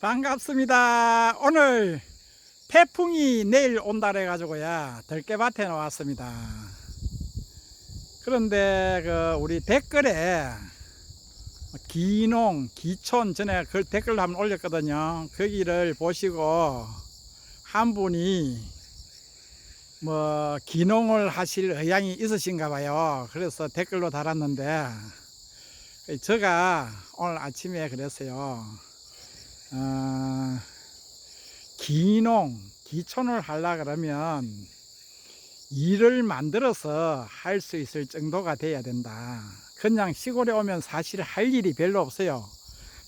반갑습니다. 오늘 태풍이 내일 온다 그래가지고야 들깨밭에 나왔습니다. 그런데 그 우리 댓글에 기농, 기촌 전에 그 댓글 한번 올렸거든요. 거기를 보시고 한 분이 뭐 기농을 하실 의향이 있으신가 봐요. 그래서 댓글로 달았는데 제가 오늘 아침에 그랬어요. 어, 기농, 기촌을 하려 그러면 일을 만들어서 할 수 있을 정도가 돼야 된다. 그냥 시골에 오면 사실 할 일이 별로 없어요.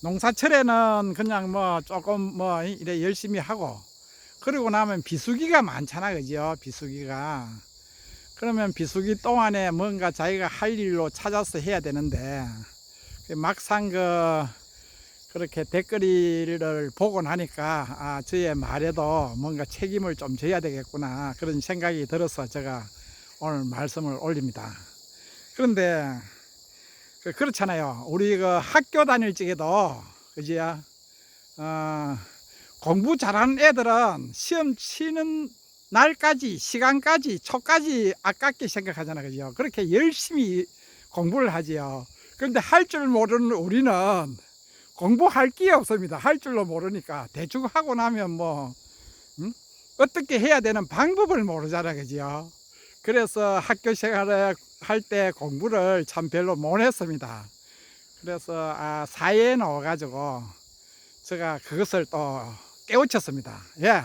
농사철에는 그냥 뭐 조금 뭐 이래 열심히 하고 그러고 나면 비수기가 많잖아, 그죠? 비수기가. 그러면 비수기 동안에 뭔가 자기가 할 일로 찾아서 해야 되는데 막상 그 그렇게 댓글을 보고 나니까 아 저의 말에도 뭔가 책임을 좀 져야 되겠구나 그런 생각이 들어서 제가 오늘 말씀을 올립니다. 그런데 그 그렇잖아요. 우리 그 학교 다닐 적에도 그지야 어, 공부 잘하는 애들은 시험 치는 날까지 시간까지 초까지 아깝게 생각하잖아 그죠? 그렇게 열심히 공부를 하지요. 그런데 할 줄 모르는 우리는 공부할 게 없습니다. 할 줄로 모르니까 대충 하고 나면 뭐 음? 어떻게 해야 되는 방법을 모르잖아, 그죠? 그래서 학교 생활을 할 때 공부를 참 별로 못했습니다. 그래서 아, 사회에 나와가지고 제가 그것을 또 깨우쳤습니다. 예,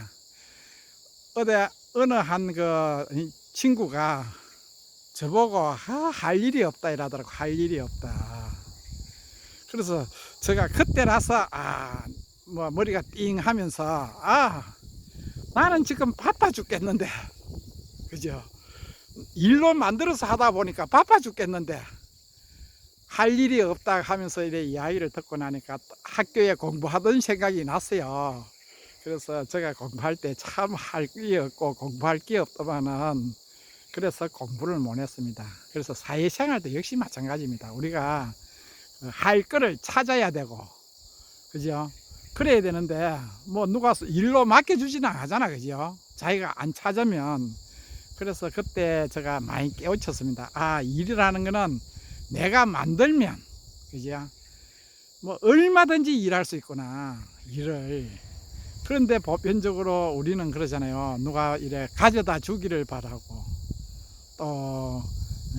어디 어느 한 그 친구가 저보고 아, 할 일이 없다 이러더라고 할 일이 없다. 그래서 제가 그때라서 아 뭐 머리가 띵 하면서 아 나는 지금 바빠 죽겠는데. 그죠? 일로 만들어서 하다 보니까 바빠 죽겠는데. 할 일이 없다 하면서 이래 이야기를 듣고 나니까 학교에 공부하던 생각이 났어요. 그래서 제가 공부할 때 참 할 게 없고 공부할 게 없더만은 그래서 공부를 못 했습니다. 그래서 사회생활도 역시 마찬가지입니다. 우리가 할 거를 찾아야 되고 그죠? 그래야 되는데 뭐 누가 일로 맡겨주지는 않잖아 그죠? 자기가 안 찾으면. 그래서 그때 제가 많이 깨우쳤습니다. 아 일이라는 거는 내가 만들면 그죠? 뭐 얼마든지 일할 수 있구나 일을. 그런데 보편적으로 우리는 그러잖아요. 누가 이래 가져다 주기를 바라고 또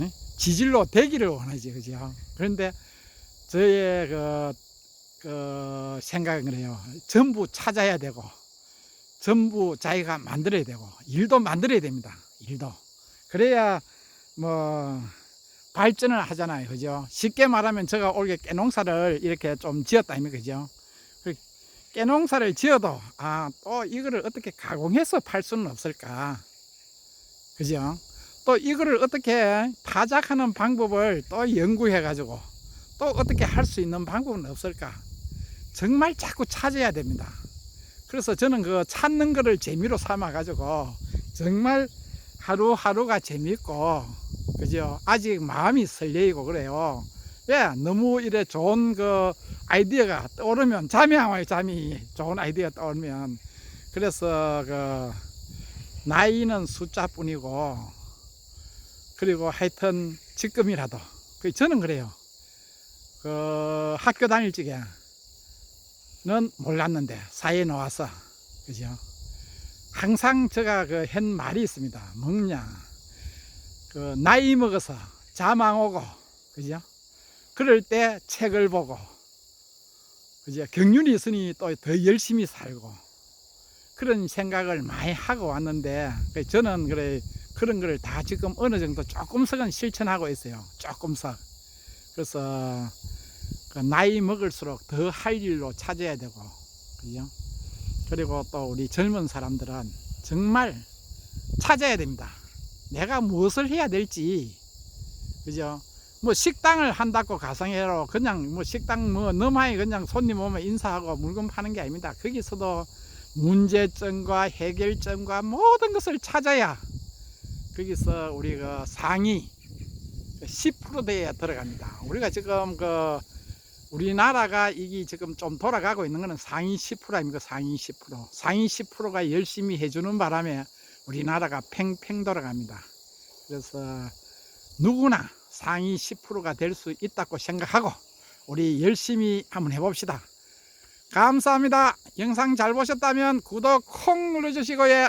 에? 지질로 되기를 원하지 그죠? 그런데 저의 그, 그 생각은 그래요. 전부 찾아야 되고, 전부 자기가 만들어야 되고, 일도 만들어야 됩니다. 일도. 그래야 뭐 발전을 하잖아요. 그죠? 쉽게 말하면 제가 올게 깨농사를 이렇게 좀 지었다 아닙니까? 그죠? 그 깨농사를 지어도, 아, 또 이거를 어떻게 가공해서 팔 수는 없을까? 그죠? 또 이거를 어떻게 타작하는 방법을 또 연구해 가지고, 또 어떻게 할 수 있는 방법은 없을까? 정말 자꾸 찾아야 됩니다. 그래서 저는 그 찾는 거를 재미로 삼아 가지고 정말 하루하루가 재밌고 그죠? 아직 마음이 설레이고 그래요. 왜? 너무 이래 좋은 그 아이디어가 떠오르면 잠이 안 와요. 잠이 좋은 아이디어 떠오르면 그래서 그 나이는 숫자뿐이고 그리고 하여튼 지금이라도 그 저는 그래요. 그 학교 다닐 적에는 몰랐는데 사회에 나와서 그죠? 항상 제가 그 한 말이 있습니다. 뭐냐? 그 나이 먹어서 잠안 오고 그죠? 그럴 때 책을 보고 그죠? 경륜이 있으니 또 더 열심히 살고 그런 생각을 많이 하고 왔는데 그 저는 그래 그런 거를 다 지금 어느 정도 조금씩은 실천하고 있어요. 조금씩 그래서 그 나이 먹을수록 더 할 일로 찾아야 되고 그죠? 그리고 또 우리 젊은 사람들은 정말 찾아야 됩니다. 내가 무엇을 해야 될지 그죠? 뭐 식당을 한다고 가상해로 그냥 뭐 식당 뭐 너마이 그냥 손님 오면 인사하고 물건 파는 게 아닙니다. 거기서도 문제점과 해결점과 모든 것을 찾아야 거기서 우리 그 상위 10%대에 들어갑니다. 우리가 지금 그 우리나라가 이게 지금 좀 돌아가고 있는 거는 상위 10% 아닙니까? 상위 10%. 상위 10%가 열심히 해주는 바람에 우리나라가 팽팽 돌아갑니다. 그래서 누구나 상위 10%가 될 수 있다고 생각하고 우리 열심히 한번 해봅시다. 감사합니다. 영상 잘 보셨다면 구독 콩 눌러주시고요.